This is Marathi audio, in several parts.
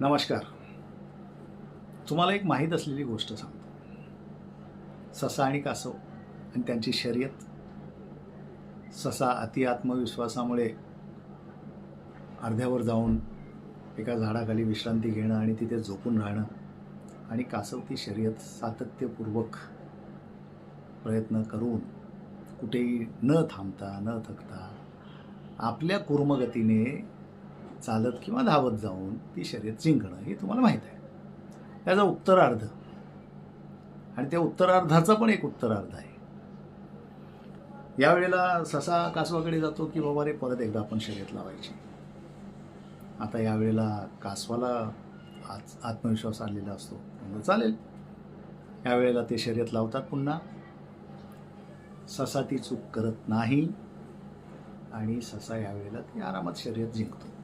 नमस्कार. तुम्हाला एक माहीत असलेली गोष्ट सांगतो. ससा आणि कासव आणि त्यांची शर्यत. ससा अति आत्मविश्वासामुळे अर्ध्यावर जाऊन एका झाडाखाली विश्रांती घेणं आणि तिथे झोपून राहणं आणि कासव ती शर्यत सातत्यपूर्वक प्रयत्न करून कुठेही न थांबता न थकता आपल्या कुर्मगतीने चालत किंवा धावत जाऊन ती शर्यत जिंकणं हे तुम्हाला माहीत आहे. त्याचा उत्तरार्ध. आणि त्या उत्तरार्धाचा पण एक उत्तरार्ध आहे. यावेळेला ससा कासवाकडे जातो की बाबा रे परत एकदा आपण शर्यत लावायची. आता यावेळेला कासवाला आज आत्मविश्वास आलेला असतो. म्हणलं चालेल. यावेळेला ते शर्यत लावतात पुन्हा. ससा ती चूक करत नाही. आणि ससा यावेळेला ती आरामात शर्यत जिंकतो.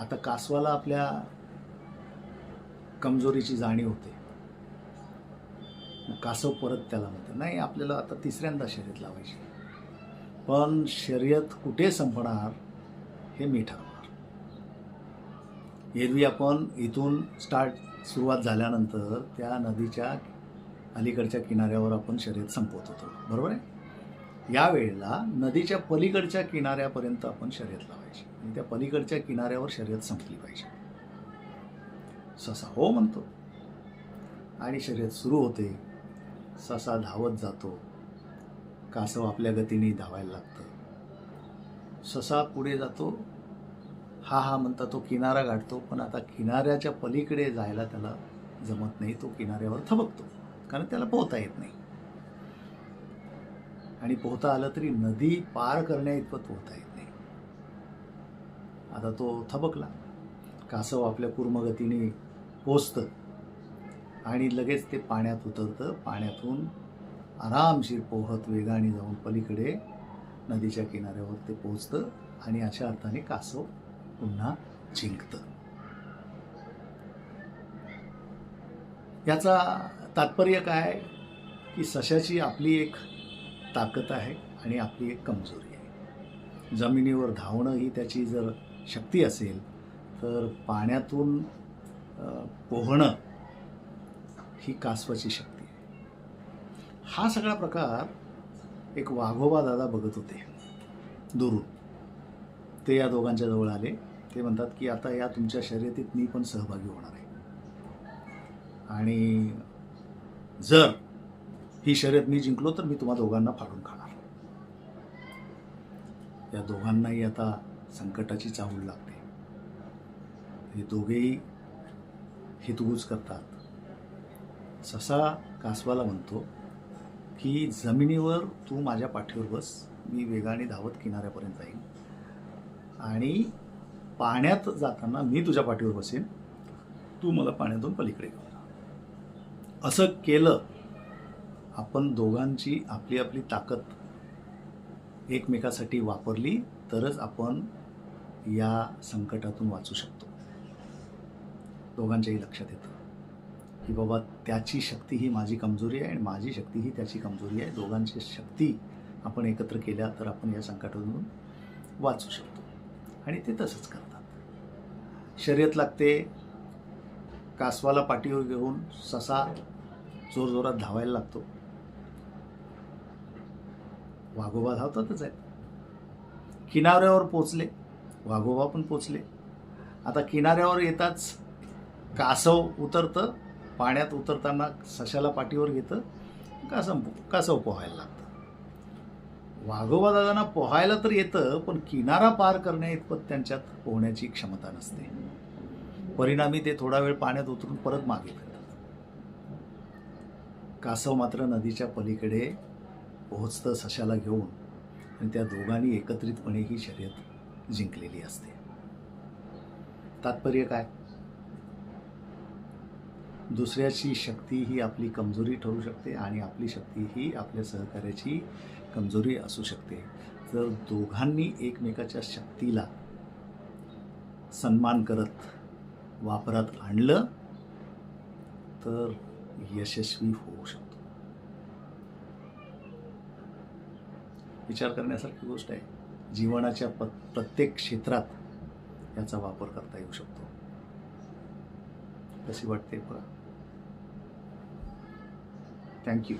आता कासवाला आपल्या कमजोरीची जाणीव होते. कासव परत त्याला म्हणते नाही आपल्याला आता तिसऱ्यांदा शर्यत लावायची पण शर्यत कुठे संपणार हे मी ठरवणार. एरवी आपण इथून स्टार्ट सुरुवात झाल्यानंतर त्या नदीच्या अलीकडच्या किनाऱ्यावर आपण शर्यत संपवत होतो बरोबर आहे? यावेळेला नदीच्या पलीकडच्या किनाऱ्यापर्यंत आपण शर्यत लावायची. आणि त्या पलीकडच्या किनाऱ्यावर शर्यत संपली पाहिजे. ससा हो म्हणतो. आणि शर्यत सुरू होते. ससा धावत जातो. कासव आपल्या गतीने धावायला लागतं. ससा पुढे जातो. हा हा म्हणता तो किनारा गाठतो. पण आता किनाऱ्याच्या पलीकडे जायला त्याला जमत नाही. तो किनाऱ्यावर थबकतो. कारण त्याला पोहता येत नाही. आणि पोहता आलं तरी नदी पार करण्या इतपत पोहता येत नाही. आता तो थबकला. कासव आपल्या कुर्मगतीने पोचतं. आणि लगेच ते पाण्यात उतरतं. पाण्यातून आरामशीर पोहत वेगाने जाऊन पलीकडे नदीच्या किनाऱ्यावर ते पोचतं आणि अशा अर्थाने कासव पुन्हा जिंकतं. याचा तात्पर्य काय? की सशाची आपली एक ताकद आहे आणि आपली एक कमजोरी आहे. जमिनीवर धावणं ही त्याची जर शक्ती असेल तर पाण्यातून पोहणं ही कासवाची शक्ती आहे. हा सगळा प्रकार एक वाघोबा दादा बघत होते. दुरून. ते या दोघांच्या जवळ आले. ते म्हणतात की आता या तुमच्या शर्यतीत मी पण सहभागी होणार आहे. आणि जर ही शर्यत मी जिंकलो तर मी तुम्हा दोघांना फाडून खाणार. या दोघांनाही आता संकटाची चाहूल लागते. हे दोघेही हितगुज करतात. ससा कासवाला म्हणतो की जमिनीवर तू माझ्या पाठीवर बस मी वेगाने धावत किनाऱ्यापर्यंत जाईन आणि पाण्यात जाताना मी तुझ्या पाठीवर बसेन. तू मला पाण्यातून पलीकडे घेऊन जा. असं केलं आपण दोघांची आपली आपली ताकद एकमेकासाठी वापरली तरच आपण या संकटातून वाचू शकतो. दोघांच्याही लक्षात येतं. की बाबा त्याची शक्ती ही माझी कमजोरी आहे आणि माझी शक्ती ही त्याची कमजोरी आहे. दोघांची शक्ती आपण एकत्र केल्या तर आपण या संकटातून वाचू शकतो. आणि ते तसंच करतात. शर्यत लागते कासवाला पाठीवर घेऊन ससा जोरजोरात धावायला लागतो. वाघोबा धावतातच आहेत. किनाऱ्यावर पोचले वाघोबा पण पोचले आता किनाऱ्यावर येताच कासव उतरतं पाण्यात उतरताना सशाला पाठीवर घेतं कासव कासव पोहायला लागतं. वाघोबा दादांना पोहायला तर येतं पण किनारा पार करण्या इतपत त्यांच्यात पोहण्याची क्षमता नसते. परिणामी ते थोडा वेळ पाण्यात उतरून परत मागे फिरतात. कासव मात्र नदीच्या पलीकडे पोहोचतं सशाला घेऊन. आणि त्या दोघांनी एकत्रितपणे ही शर्यत जिंकलेली असते. तात्पर्य काय? दुसऱ्याची शक्ती ही आपली कमजोरी ठरू शकते आणि आपली शक्ती ही आपल्या सहकार्याची कमजोरी असू शकते. तर दोघांनी एकमेकाच्या शक्तीला सन्मान करत वापरात आणलं तर यशस्वी होऊ शकतो. विचार करण्यासारखी गोष्ट आहे. जीवनाच्या प प्रत्येक क्षेत्रात याचा वापर करता येऊ शकतो. कशी वाटते बघा. थँक्यू